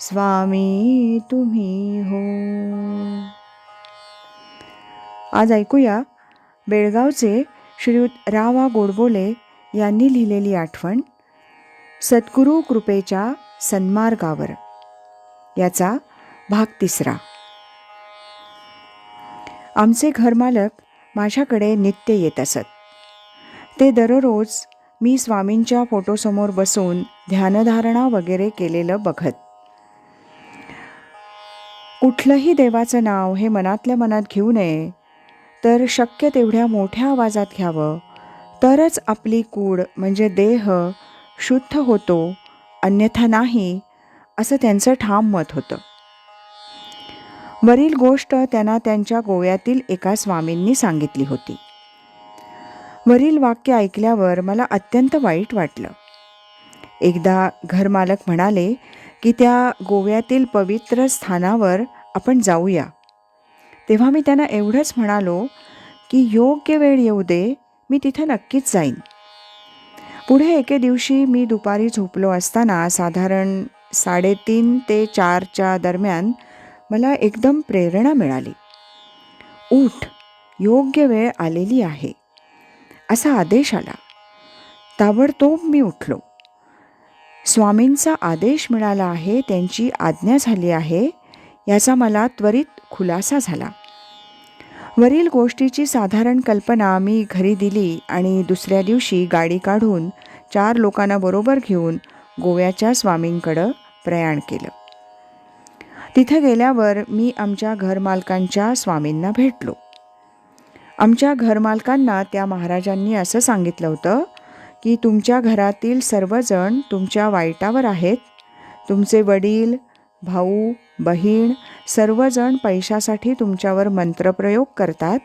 स्वामी तुम्ही हो. आज ऐकूया बेळगावचे श्रीयुत रावा गोडबोले यांनी लिहिलेली आठवण सद्गुरू कृपेच्या सन्मार्गावर. याचा भाग तिसरा. आमचे घरमालक माझ्याकडे नित्य येत असत. ते दररोज मी स्वामींच्या फोटोसमोर बसून ध्यानधारणा वगैरे केलेलं बघत कुठलंही देवाचं नाव हे मनातल्या मनात घेऊ नये तर शक्य तेवढ्या मोठ्या आवाजात घ्यावं. तरच आपली कूड म्हणजे देह शुद्ध होतो अन्यथा नाही असं त्यांचं ठाम मत होतं. वरील गोष्ट त्यांना त्यांच्या गोव्यातील एका स्वामींनी सांगितली होती. वरील वाक्य ऐकल्यावर मला अत्यंत वाईट वाटलं. एकदा घरमालक म्हणाले की त्या गोव्यातील पवित्र स्थानावर आपण जाऊया. तेव्हा मी त्यांना एवढंच म्हणालो की योग्य वेळ येऊ दे मी तिथे नक्कीच जाईन. पुढे एके दिवशी मी दुपारी झोपलो असताना साधारण साडेतीन ते चारच्या दरम्यान मला एकदम प्रेरणा मिळाली. उठ योग्य वेळ आलेली आहे. असा आदेश आला. ताबडतोब मी उठलो. स्वामींचा आदेश मिळाला आहे त्यांची आज्ञा झाली आहे याचा मला त्वरित खुलासा झाला. वरील गोष्टीची साधारण कल्पना मी घरी दिली आणि दुसऱ्या दिवशी गाडी काढून चार लोकांना बरोबर घेऊन गोव्याच्या स्वामींकडं प्रयाण केलं. तिथं गेल्यावर मी आमच्या घरमालकांच्या स्वामींना भेटलो. आमच्या घरमालकांना त्या महाराजांनी असं सांगितलं होतं की तुमच्या घरातील सर्वजण तुमच्या वाईटावर आहेत. तुमचे वडील भाऊ बहीण सर्वजण पैशासाठी तुमच्यावर मंत्रप्रयोग करतात.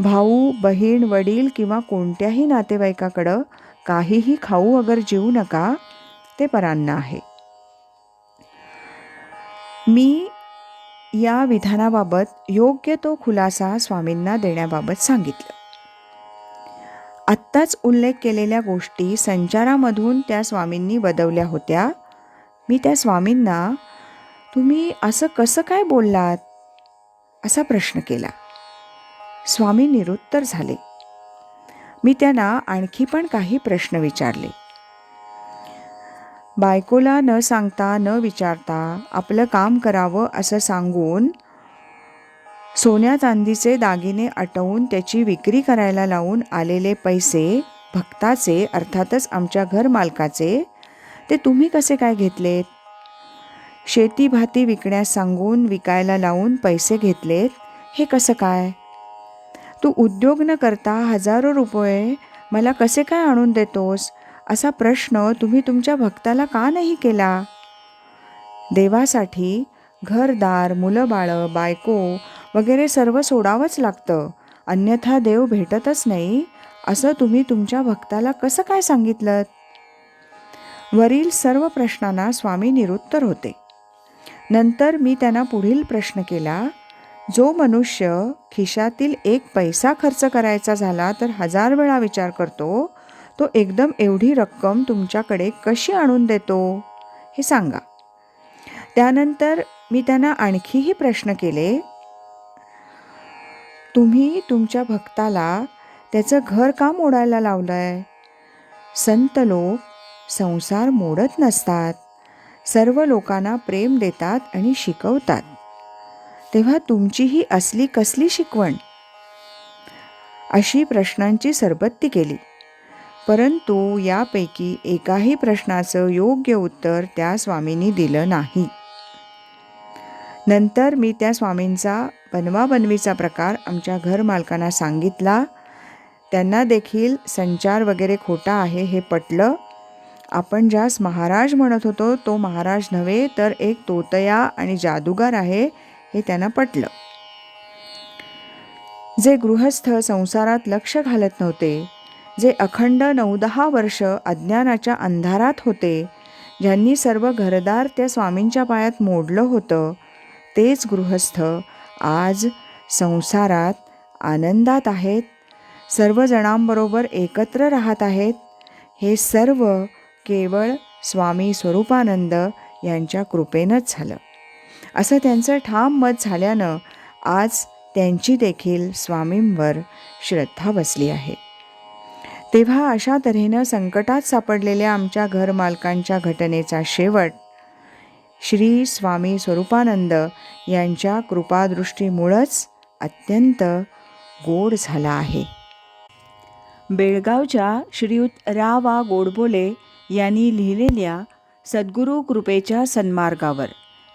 भाऊ बहीण वडील किंवा कोणत्याही नातेवाईकाकडं काहीही खाऊ अगर जीवू नका ते परान्न आहे. मी या विधानाबाबत योग्य तो खुलासा स्वामींना देण्याबाबत सांगितलं. आत्ताच उल्लेख केलेल्या गोष्टी संचारामधून त्या स्वामींनी बदवल्या होत्या. मी त्या स्वामींना तुम्ही असं कसं काय बोललात? असा प्रश्न केला. स्वामी निरुत्तर झाले. मी त्यांना आणखी पण काही प्रश्न विचारले. बायकोला न सांगता न विचारता आपलं काम करावं असं सांगून सोन्या चांदीचे दागिने आटवून त्याची विक्री करायला लावून आलेले पैसे भक्ताचे अर्थातच आमच्या घरमालकाचे ते तुम्ही कसे काय घेतलेत? शेती भाती विकण्यास सांगून विकायला लावून पैसे घेतलेत हे कसं काय? तू उद्योग न करता हजारो रुपये मला कसे काय आणून देतोस? असा प्रश्न तुम्ही तुमच्या भक्ताला का नाही केला? देवासाठी घरदार मुलं बाळं बायको वगैरे सर्व सोडावंच लागतं. अन्यथा देव भेटतच नाही. असं तुम्ही तुमच्या भक्ताला कसं काय सांगितलं वरील सर्व प्रश्नांना स्वामी निरुत्तर होते. नंतर मी त्यांना पुढील प्रश्न केला जो मनुष्य खिशातील एक पैसा खर्च करायचा झाला तर हजार वेळा विचार करतो तो एकदम एवढी रक्कम तुमच्याकडे कशी आणून देतो? हे सांगा. त्यानंतर मी त्यांना आणखीही प्रश्न केले तुम्ही तुमच्या भक्ताला त्याचं घर का मोडायला लावलं आहे संत लोक संसार मोडत नसतात. सर्व लोकांना प्रेम देतात आणि शिकवतात. तेव्हा तुमची ही असली कसली शिकवण? अशी प्रश्नांची सरबत्ती केली. परंतु यापैकी एकाही प्रश्नाचं योग्य उत्तर त्या स्वामींनी दिलं नाही. नंतर मी त्या स्वामींचा बनवाबनवीचा प्रकार आमच्या घरमालकांना सांगितला. त्यांना देखील संचार वगैरे खोटा आहे हे पटलं. आपण ज्यास महाराज म्हणत होतो तो महाराज नव्हे तर एक तोतया आणि जादूगार आहे हे त्यांना पटलं. जे गृहस्थ संसारात लक्ष घालत नव्हते जे अखंड नऊ दहा वर्ष अज्ञानाच्या अंधारात होते ज्यांनी सर्व घरदार त्या स्वामींच्या पायात मोडलं होतं तेच गृहस्थ आज संसारात आनंदात आहेत. सर्वजणांबरोबर एकत्र राहत आहेत. हे सर्व केवळ स्वामी स्वरूपानंद यांच्या कृपेनंच झालं. असं त्यांचं ठाम मत झाल्यानं आज त्यांची देखील स्वामींवर श्रद्धा बसली आहे. तेव्हा अशा तऱ्हेनं संकटात सापडलेल्या आमच्या घरमालकांच्या घटनेचा शेवट श्री स्वामी स्वरूपानंद यांच्या कृपादृष्टीमुळंच अत्यंत गोड झाला आहे. बेळगावच्या श्रीयुत रा वा गोडबोले यांनी लिहिलेल्या सद्गुरू कृपेच्या सन्मार्गावर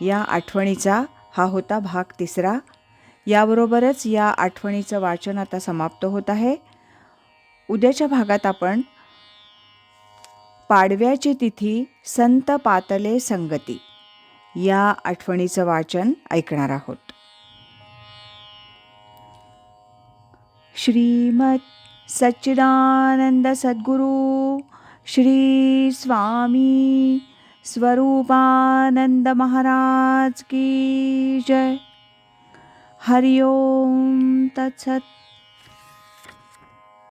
या आठवणीचा हा होता भाग तिसरा. याबरोबरच या आठवणीचं वाचन आता समाप्त होत आहे. उद्याच्या भागात आपण पाडव्याची तिथी संत पातले संगती. या आठवणीचं वाचन ऐकणार आहोत. श्रीमत सच्चिदानंद सद्गुरु श्री स्वामी स्वरूपानंद महाराज की जय. हरिओम तत्सत